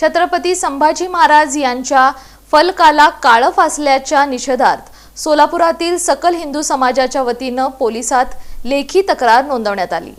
छत्रपती संभाजी महाराज यांच्या फलकाला काळं फासल्याच्या निषेधार्थ सोलापुरातील सकल हिंदू समाजाच्या वतीनं पोलिसात लेखी तक्रार नोंदवण्यात आली.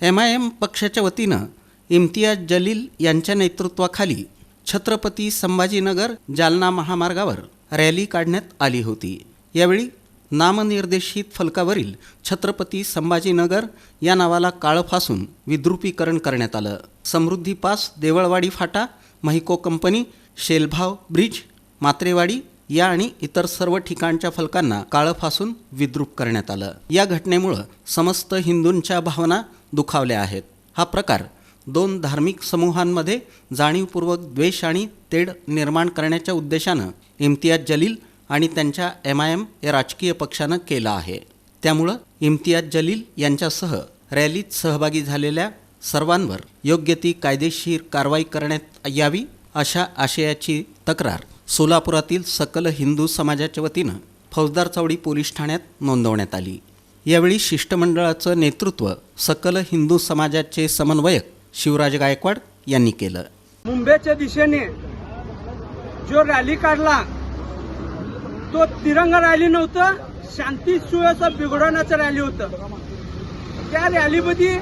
एम आय एम पक्षाच्या वतीनं इम्तियाज जलील यांच्या नेतृत्वाखाली छत्रपती संभाजीनगर जालना महामार्गावर रॅली काढण्यात आली होती. यावेळी नामनिर्देशित फलकावरील छत्रपती संभाजीनगर या नावाला काळं फासून विद्रुपीकरण करण्यात आलं. समृद्धी पास देवळवाडी फाटा महिको कंपनी शेलभाव ब्रिज मात्रेवाडी या आणि इतर सर्व ठिकाणच्या फलकांना काळं फासून विद्रूप करण्यात आलं. या घटनेमुळं समस्त हिंदूंच्या भावना दुखावल्या आहेत. हा प्रकार दोन धार्मिक समूहांमध्ये जाणीवपूर्वक द्वेष आणि तेढ निर्माण करण्याच्या उद्देशानं इम्तियाज जलील आणि त्यांच्या एम आय एम या राजकीय पक्षानं केला आहे. त्यामुळं इम्तियाज जलील यांच्यासह रॅलीत सहभागी झालेल्या सर्वांवर योग्य ती कायदेशीर कारवाई करण्यात यावी अशा आशयाची तक्रार सोलापुरातील सकल हिंदू समाजाच्या वतीनं फौजदार चौडी पोलीस ठाण्यात नोंदवण्यात आली. यावेळी शिष्टमंडळाचं नेतृत्व सकल हिंदू समाजाचे समन्वयक शिवराज गायकवाड यांनी केलं. मुंबईच्या दिशेने जो रॅली काढला तो तिरंगा रॅली नव्हतं शांती सुव्यवस्था बिघडवण्याचं रॅली होतं. त्या रॅलीमध्ये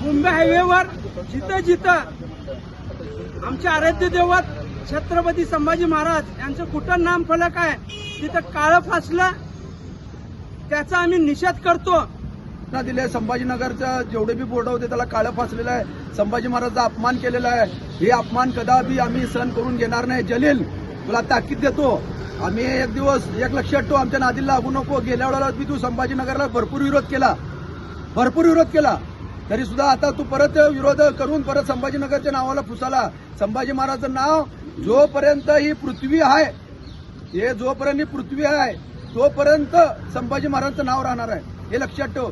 मुंबई हायवेवर जिथं जिथं आमचे आराध्य देवत छत्रपती संभाजी महाराज यांचं कुठं नाम फलक आहे? तिथं काळं फासलं त्याचा आम्ही निषेध करतो. सूचना संभाजीनगरचं जेवढे बी बोर्ड होते त्याला काळं फासलेलं आहे. संभाजी महाराजचा अपमान केलेला आहे. हे अपमान कदापि आम्ही सहन करून घेणार नाही. जलील तुला ताकीद देतो. आम्ही एक दिवस एक लक्षात ठेवू आमच्या नादीला लागू नको. गेल्या वेळेला मी तू संभाजीनगरला भरपूर विरोध केला. भरपूर विरोध केला. तरी सुद्धा आता तू परत विरोध करून परत संभाजीनगरच्या नावाला फुसाला संभाजी महाराजचं नाव जोपर्यंत ही पृथ्वी आहे हे जोपर्यंत ही पृथ्वी आहे तोपर्यंत संभाजी महाराजांचं नाव राहणार आहे. हे लक्षात ठेव.